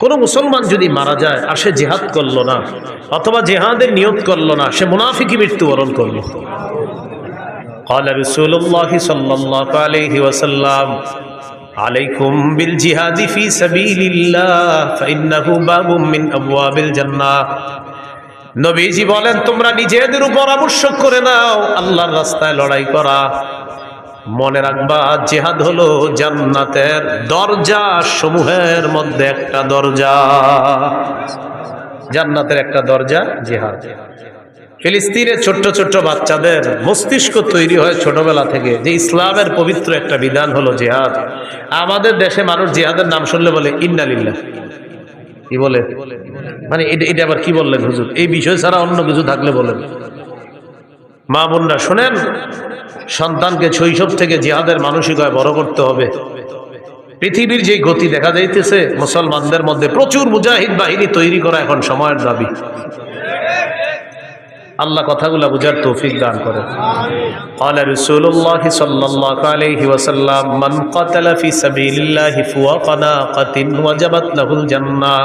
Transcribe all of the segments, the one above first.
কোনো মুসলমান যদি মারা যায় আর সে জেহাদ করলো না অথবা জেহাদের নিয়ত করলো না সে মুনাফিকি মৃত্যুবরণ করলো قال رسول الله صلى الله عليه وسلم عليكم بالجهاد في سبيل الله فإنه باب من أبواب الجنة নবীজি বলেন তোমরা নিজেদের উপর আবশ্যক করে নাও আল্লাহর রাস্তায় লড়াই করা মনে রাখবা, জেহাদ হলো জান্নাতের দরজা সমূহের মধ্যে একটা দরজা। জান্নাতের একটা দরজা, জেহাদ। ফিলিস্তিনের ছোট্ট ছোট্ট বাচ্চাদের মস্তিষ্ক তৈরি হয় ছোটবেলা থেকে। যে ইসলামের পবিত্র একটা বিধান হলো জেহাদ। আমাদের দেশে মানুষ জেহাদের নাম শুনলে বলে, ইন্নালিল্লাহ। কি বলে? মানে এটা এটা আবার কি বললেন হুজুর? এই বিষয় ছাড়া অন্য কিছু থাকলে বলেন। মা বোনরা শোনেন সন্তানকে শৈশব থেকে জিহাদের মানসিকতায় বড় করতে হবে পৃথিবীর যে গতি দেখা যাইতেছে মুসলমানদের মধ্যে প্রচুর মুজাহিদ বাহিনী তৈরি করা এখন সময়ের দাবি আল্লাহ কথাগুলো বুঝার তৌফিক দান করে قال رسول الله صلى الله عليه وسلم من قتل في سبيل الله فوق ناقة وجبت له الجنة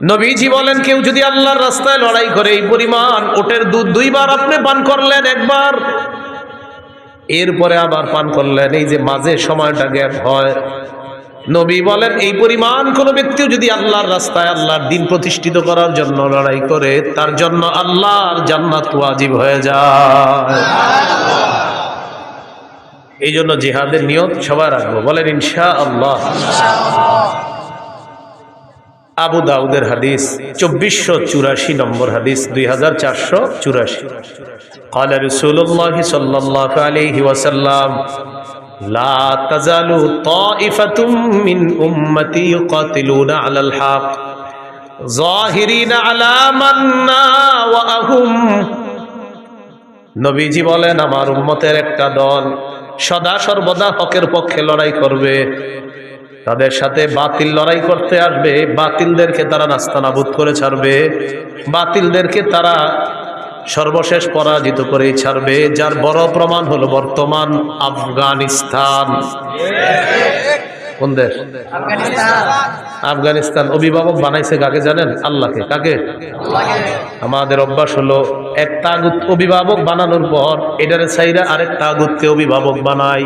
নবীজি বলেন কেউ যদি আল্লাহর রাস্তায় লড়াই করে এই পরিমাণ ওটের দুধ দুইবার আপনি পান করলেন একবার এরপরে আবার পান করলেন, এই যে মাঝে সময়টা গ্যাপ হয়। নবী বলেন, এই পরিমাণ কোন ব্যক্তিও যদি আল্লাহর রাস্তায় আল্লাহর দিন প্রতিষ্ঠিত করার জন্য লড়াই করে, তার জন্য আল্লাহর জান্নাত ওয়াজিব হয়ে যায়। এই জন্য জিহাদের নিয়ত সবাই রাখব। বলেন ইনশা আল্লাহ আবু দাউদের হাদিস চব্বিশশো চুরাশি নম্বর হাদিস দুই হাজার চারশো চুরাশি قال رسول الله صلى الله عليه وسلم لا تزال طائفة من أمتي يقاتلون على الحق ظاهرين على من ناوأهم নবীজি বলেন আমার উম্মতের একটা দল সদা সর্বদা হকের পক্ষে লড়াই করবে তাদের সাথে বাতিল লড়াই করতে আসবে। বাতিলদেরকে তারা নাস্তানাবুদ করে ছাড়বে। বাতিলদেরকে তারা সর্বশেষ পরাজিত করে ছাড়বে। যার বড় প্রমাণ হলো বর্তমান আফগানিস্তান। কোন দেশ? আফগানিস্তান। অভিভাবক বানাইছে কাকে জানেন? আল্লাহকে। কাকে? আমাদের অভ্যাস হলো এক তাগুত অভিভাবক বানানোর পর এটারে সাইরা আরেক তাগুতকে অভিভাবক বানাই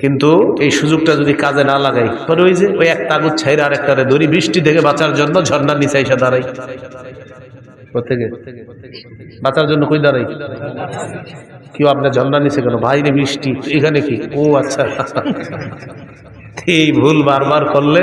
কিন্তু এই সুযোগটা যদি কাজে না লাগাই, পরে ওই যে ওই একটা আগুন ছাইরা আর একটা দড়ি বৃষ্টি থেকে বাঁচার জন্য ঝর্ণার নিচে এসে দাঁড়াই। প্রত্যেকে বাঁচার জন্য কই দাঁড়াই? কেউ আপনার ঝর্ণার নিচে কেন বাইরে বৃষ্টি, এখানে কি? ও আচ্ছা। এই ভুল বারবার করলে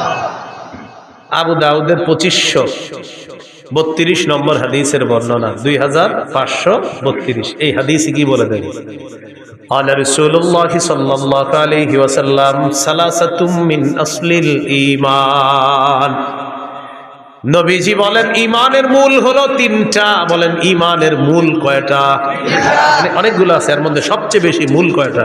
আবু দাউদের পঁচিশশো বত্রিশ নম্বর হাদিসের বর্ণনা দুই হাজার পাঁচশো বত্রিশ এই হাদিস কি বলে দেন قال رسول الله صلى الله عليه وسلم ثلاثة من أصل الإيمان নবীজি বলেন ইমানের মূল হলো তিনটা বলেন ইমানের মূল কয়টা মানে অনেকগুলো আছে এর মধ্যে সবচেয়ে বেশি মূল কয়টা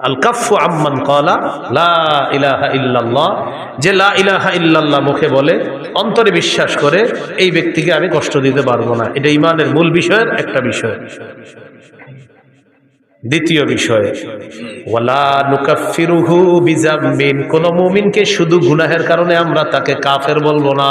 আল আম্মান কলা লা ইলাহা যে লা ইলাহা ইল্লাল্লাহ মুখে বলে, অন্তরে বিশ্বাস করে, এই ব্যক্তিকে আমি কষ্ট দিতে পারব না। এটা মূল বিষয়ের একটা বিষয়। দ্বিতীয় বিষয় কোন মুমিনকে শুধু গুনাহের কারণে আমরা তাকে কাফের বলব না।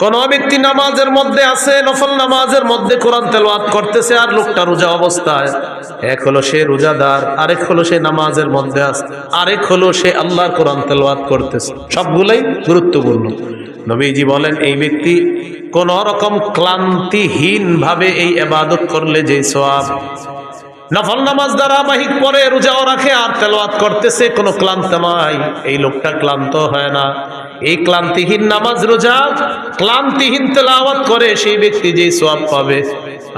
কোন ব্যক্তি নামাজের মধ্যে আছে, নফল নামাজের মধ্যে কোরআন তেলাওয়াত করতেছে আর লোকটা রোজা অবস্থায়। এক হলো সে রোজাদার, আরেক হলো সে নামাজের মধ্যে আছে, আরেক হলো সে আল্লাহর কোরআন তেলাওয়াত করতেছে। সবগুলোই গুরুত্বপূর্ণ। নবীজি বলেন, এই ব্যক্তি কোন রকম ক্লান্তিহীন ভাবে এই এবাদত করলে যে সওয়াব। নফল নামাজ ধারাবাহিক পরে রোজাও রাখে আর তেলাওয়াত করতেছে, কোনো ক্লান্ত নাই। এই লোকটা ক্লান্ত হয় না। এই ক্লান্তিহীন নামাজ রোজা, ক্লান্তিহীন তেলাওয়াত করে সেই ব্যক্তি যেই সোয়াব পাবে।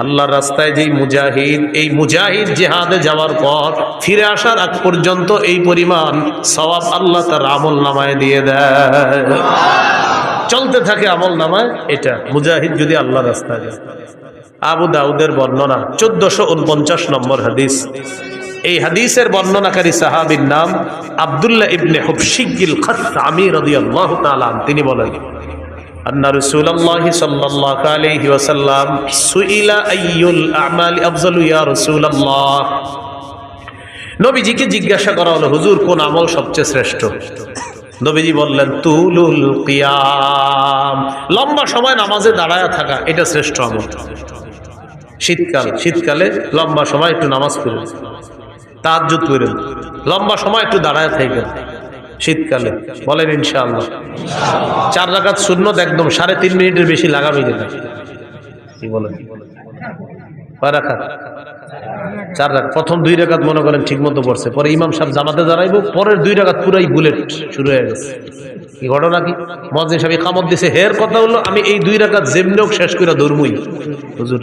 আল্লাহর রাস্তায় যেই মুজাহিদ, এই মুজাহিদ জেহাদে যাওয়ার পর ফিরে আসার আগ পর্যন্ত এই পরিমাণ সওয়াব আল্লাহ তার আমল নামায় দিয়ে দেয়। চলতে থাকে আমল নামায় এটা, মুজাহিদ যদি আল্লাহ রাস্তায় যায়। আবু দাউদের বর্ণনা, চোদ্দশো উনপঞ্চাশ নম্বর হাদিস। এই হাদিসের বর্ণনাকারী সাহাবির নাম আবদুল্লাহ ইবনে হুবশিগিল খাসআমি রাদিয়াল্লাহু আনহু। তিনি বলেন, আন্না রাসূলুল্লাহ সাল্লাল্লাহু আলাইহি ওয়াসাল্লাম সুইলা আইয়ুল আমালি ইয়া নবীজিকে জিজ্ঞাসা করা হলো, হুজুর, কোন আমল সবচেয়ে শ্রেষ্ঠ? নবীজি বললেন, তুলুল কিয়াম, লম্বা সময় নামাজে দাঁড়ায় থাকা, এটা শ্রেষ্ঠ আমল। শীতকাল, শীতকালে লম্বা সময় একটু নামাজ পড়েন। তাহাজ্জুদ করেন লম্বা সময় একটু দাঁড়ায় থাকেন শীতকালে। বলেন ইনশাআল্লাহ। চার রাকাত শূন্যত একদম সাড়ে তিন মিনিটের বেশি লাগাবি না কি বলেন? চার রাত প্রথম দুই রাকাত মনে করেন ঠিক মতো পড়ছে। পরে ইমাম সাহেব জামাতে দাঁড়াইবো পরের দুই রাকাত পুরাই বুলেট শুরু হয়ে গেছে। কি ঘটনা কি? মজিন সাহেব কামত দিছে, হের কথা হলো, আমি এই দুই রাকাত যেমনি শেষ করে ধরমই। হুজুর।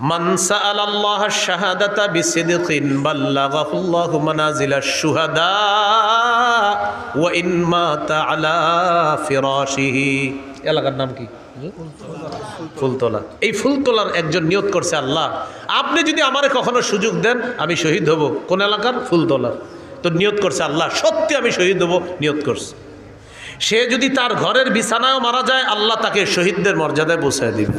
আল্লাহ শাহাদাতা ইন মাতা আলা এলাকার নাম কি? এই একজন নিয়ত করছে আল্লাহ। আপনি যদি আমারে কখনো সুযোগ দেন, আমি শহীদ হব। কোন এলাকার? ফুলতলার। তো নিয়ত করছে আল্লাহ। সত্যি আমি শহীদ হব নিয়ত করছে। সে যদি তার ঘরের বিছানায় মারা যায়, আল্লাহ তাকে শহীদদের মর্যাদায় বসায় দিবে।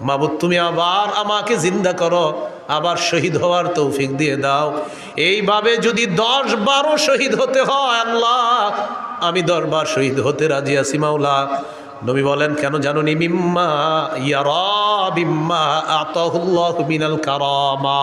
মাবুদ, তুমি আবার আমাকে জিন্দা করো, আবার শহীদ হওয়ার তৌফিক দিয়ে দাও। এইভাবে যদি দশ বারো শহীদ হতে হয়, আল্লাহ, আমি দরবার শহীদ হতে রাজি আছি, মাওলা। নবী বলেন, কেন জানো নি? মিম্মা ইয়ারা, বিম্মা আতহুল্লাহ মিনাল কারামা।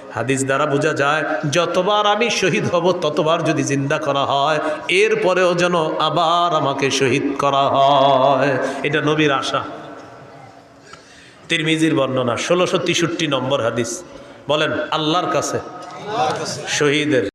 হাদিস দ্বারা বোঝা যায়, যতবার আমি শহীদ হব, ততবার যদি জিন্দা করা হয়, এরপরেও যেন আবার আমাকে শহীদ করা হয়। এটা নবীর আশা। তিরমিজির বর্ণনা, ষোলোশো তেষট্টি নম্বর হাদিস। বলেন, আল্লাহর কাছে, শহীদের